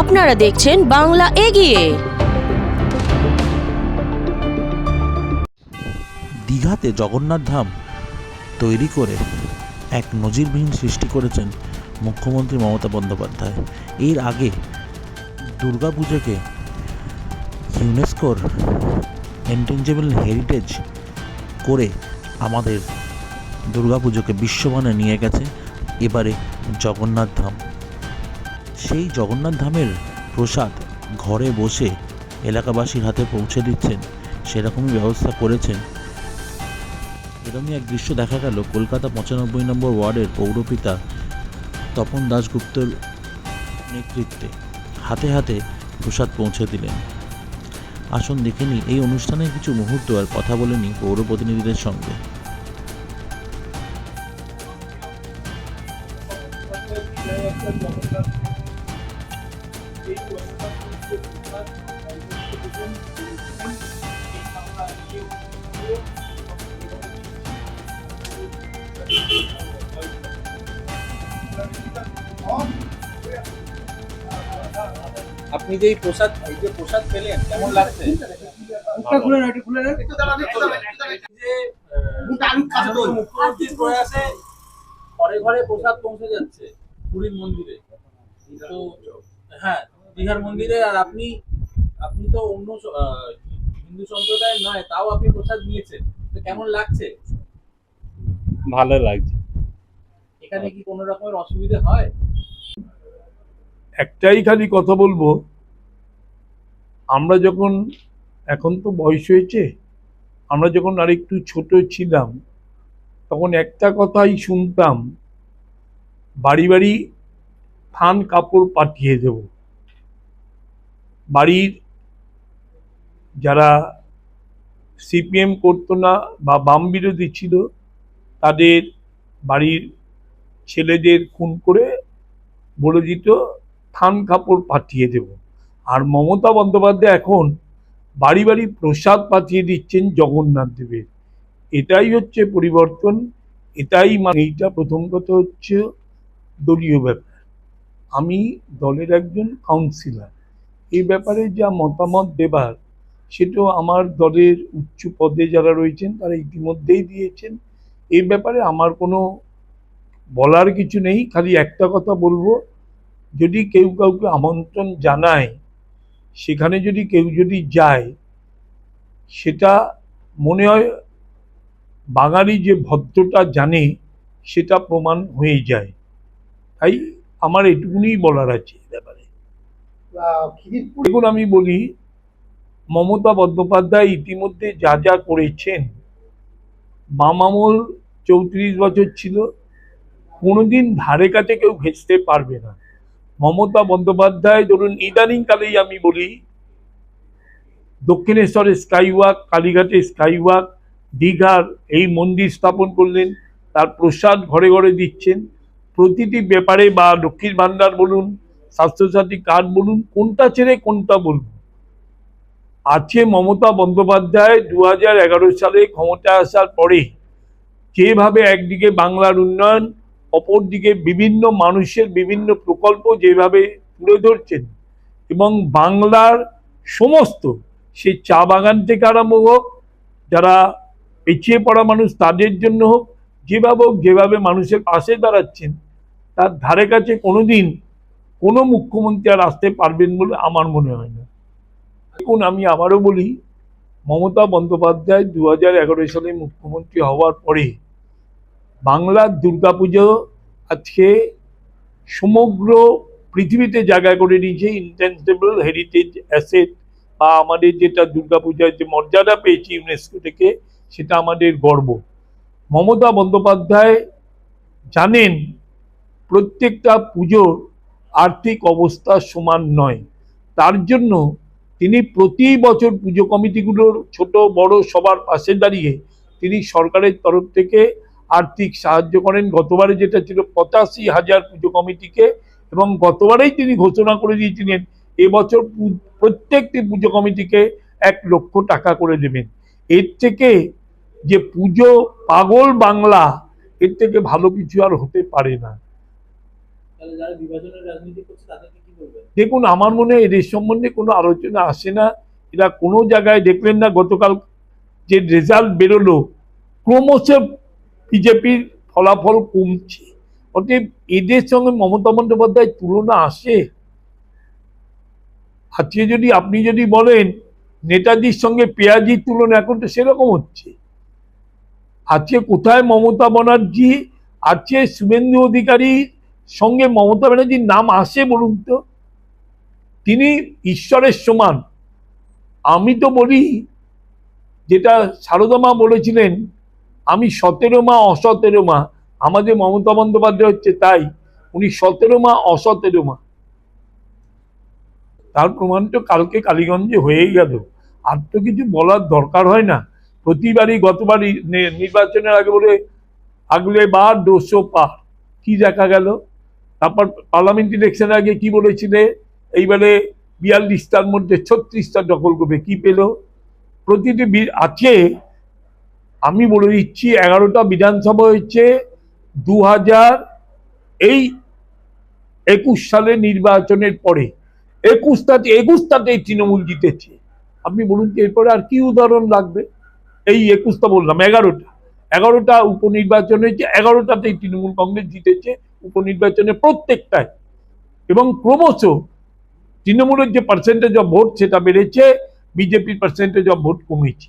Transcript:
আপনারা দেখছেন বাংলা এগিয়ে। দীঘাতে জগন্নাথ ধাম তৈরি করে এক নজিরবিহীন সৃষ্টি করেছেন মুখ্যমন্ত্রী মমতা বন্দ্যোপাধ্যায়। এর আগে দুর্গাপুজোকে ইউনেস্কোর এন্টেঞ্জেবল হেরিটেজ করে আমাদের দুর্গাপুজোকে বিশ্বমানে নিয়ে গেছে। এবারে জগন্নাথ ধাম সেই জগন্নাথ ধামের প্রসাদ ঘরে বসে এলাকাবাসীর হাতে পৌঁছে দিচ্ছেন, সেরকমই ব্যবস্থা করেছেন। এরকমই এক দৃশ্য দেখা গেল কলকাতা পঁচানব্বই নম্বর ওয়ার্ডের পৌরপিতা তপন দাশগুপ্তর নেতৃত্বে। হাতে হাতে প্রসাদ পৌঁছে দিলেন। আসুন দেখে নিই, এই অনুষ্ঠানের কিছু মুহূর্ত আর কথা বলে নিই পৌর প্রতিনিধিদের সঙ্গে। আপনি যে প্রসাদ এই যে প্রসাদ পেলেন কেমন লাগছে? মুখ্যমন্ত্রীর প্রয়াসে ঘরে ঘরে প্রসাদ পৌঁছে যাচ্ছে পুরীর মন্দিরে। তো হ্যাঁ দীঘার মন্দিরে আর আপনি আপনি তো অন্য আহ, হিন্দু সম্প্রদায়ের নয় তাও আপনি প্রসাদ নিয়েছেন। তো কেমন লাগছে? ভালো লাগছে। এখানে কি কোনো রকমের অসুবিধা হয়? একটাই খালি কথা বলব, আমরা যখন, এখন তো বয়স হয়েছে, আমরা যখন আরেকটু ছোট ছিলাম, তখন একটা কথাই শুনতাম, বাড়ি বাড়ি থান কাপড় পাঠিয়ে দেব। বাড়ির যারা সিপিএম করতো না বা বাম বিরোধী ছিল, তাদের বাড়ির ছেলেদের খুন করে বলে দিত থান কাপড় পাঠিয়ে দেব। আর মমতা বন্দ্যোপাধ্যায় এখন বাড়ি বাড়ি প্রসাদ পাঠিয়ে দিচ্ছেন জগন্নাথ দেবের। এটাই হচ্ছে পরিবর্তন, এটাই মানে এইটা প্রথম কথা হচ্ছে দলীয় ব্যাপার। আমি দলের একজন কাউন্সিলার এই ব্যাপারে যা মতামত দেবার, সেটাও আমার দলের উচ্চ পদে যারা রয়েছেন, তারা ইতিমধ্যেই দিয়েছেন। এই ব্যাপারে আমার কোনো বলার কিছু নেই, খালি একটা কথা বলব যদি কেউ কাউকে আমন্ত্রণ জানায়, সেখানে যদি কেউ যদি যায়, সেটা মনে হয় বাঙালি যে ভদ্রতা জানে, সেটা প্রমাণ হয়ে যায়। তাই আমার এটুকুনি বলার আছে ব্যাপারে। আমি বলি, মমতা বন্দ্যোপাধ্যায় ইতিমধ্যে যা যা করেছেন বাম আমল চৌত্রিশ বছর ছিল, কোনোদিন ধারে কাছে কেউ ঘেঁচতে পারবে না। মমতা বন্দ্যোপাধ্যায়, ধরুন ইদানিং কালেই আমি বলি, দক্ষিণেশ্বরে স্কাইওয়াক, কালীঘাটে স্কাইওয়াক, দীঘার এই মন্দির স্থাপন করলেন, তার প্রসাদ ঘরে ঘরে দিচ্ছেন। প্রতিটি ব্যাপারে বা লক্ষ্মীর ভাণ্ডার বলুন, স্বাস্থ্যসাথী কার্ড বলুন, কোনটা ছেড়ে কোনটা বলুন। আছে মমতা বন্দ্যোপাধ্যায় দু হাজার এগারো সালে ক্ষমতা আসার পরে, যেভাবে একদিকে বাংলার উন্নয়ন অপরদিকে বিভিন্ন মানুষের বিভিন্ন প্রকল্প যেভাবে তুলে ধরছেন, এবং বাংলার সমস্ত সেই চা বাগান থেকে আরম্ভ হোক, যারা পিছিয়ে পড়া মানুষ তাদের জন্য হোক, যেভাবে হোক, যেভাবে মানুষের পাশে দাঁড়াচ্ছেন, তার ধারে কাছে কোনোদিন কোনো মুখ্যমন্ত্রী আর আসতে পারবেন বলে আমার মনে হয় না। দেখুন, আমি আবারও বলি, মমতা বন্দ্যোপাধ্যায় দু হাজার এগারো সালে মুখ্যমন্ত্রী হওয়ার পরে বাংলার দুর্গাপুজো আজকে সমগ্র পৃথিবীতে জায়গা করে নিয়েছে ইন্টেন্সিবল হেরিটেজ অ্যাসেট বা আমাদের যেটা দুর্গাপূজার যে মর্যাদা পেয়েছি ইউনেস্কো থেকে, সেটা আমাদের গর্ব। মমতা বন্দ্যোপাধ্যায় জানেন, প্রত্যেকটা পুজোর আর্থিক অবস্থা সমান নয়। তার জন্য তিনি প্রতি বছর পুজো কমিটিগুলোর ছোট বড় সবার পাশে দাঁড়িয়ে তিনি সরকারের তরফ থেকে আর্থিক সাহায্য করেন। গতবারে যেটা ছিল পঁচাশি হাজার পুজো কমিটিকে এবং গতবারেই তিনি ঘোষণা করে দিয়েছিলেন এবছর প্রত্যেকটি পুজো কমিটিকে এক লক্ষ টাকা করে দেবেন। এর থেকে যে পুজো পাগল বাংলা এর থেকে ভালো কিছু আর হতে পারে না। দেখুন আমার মনে হয় এদের সম্বন্ধে কোনো আলোচনা আসে না। এরা কোনো জায়গায় দেখলেন না গতকাল যে রেজাল্ট বেরোলো ক্রমশ বিজেপির ফলাফল কমছে। অতএব এদের সঙ্গে মমতা বন্দ্যোপাধ্যায়ের তুলনা আসে। আজকে যদি আপনি যদি বলেন, নেতাজির সঙ্গে পেঁয়াজির তুলনা এখন তো সেরকম হচ্ছে। আজকে কোথায় মমতা ব্যানার্জি আজকে শুভেন্দু অধিকারীর সঙ্গে মমতা ব্যানার্জির নাম আসে বলুন তো? তিনি ঈশ্বরের সমান। আমি তো বলি, যেটা সারদা মা বলেছিলেন আমি সতেরো মা অসতেরো মা। আমাদের মমতা বন্দ্যোপাধ্যায় হচ্ছে তাই। উনি সতেরো মা অসতেরো মা। তার প্রমাণ তো কালকে কালীগঞ্জে হয়েই গেল। আর তো কিছু বলার দরকার হয় না। প্রতিবারই গতবারই নির্বাচনের আগে বলে আগলে বার দোষো পার। কি দেখা গেল? তারপর পার্লামেন্ট ইলেকশনের আগে কি বলেছিলে? এইবারে বিয়াল্লিশটার মধ্যে ছত্রিশটা দখল করবে। কি পেল? প্রতিটি বি- আছে আমি বলে দিচ্ছি, এগারোটা বিধানসভা হয়েছে দু হাজার এই একুশ সালে নির্বাচনের পরে। একুশটাতে একুশটাতেই তৃণমূল জিতেছে। আপনি বলুন তো, এরপরে আর কি উদাহরণ লাগবে? এই একুশটা বললাম, এগারোটা। এগারোটা উপনির্বাচন হয়েছে, এগারোটাতেই তৃণমূল কংগ্রেস জিতেছে উপনির্বাচনে প্রত্যেকটায় এবং ক্রমশ তৃণমূলের যে পার্সেন্টেজ অফ ভোট সেটা বেড়েছে, বিজেপির পার্সেন্টেজ অফ ভোট কমেছে।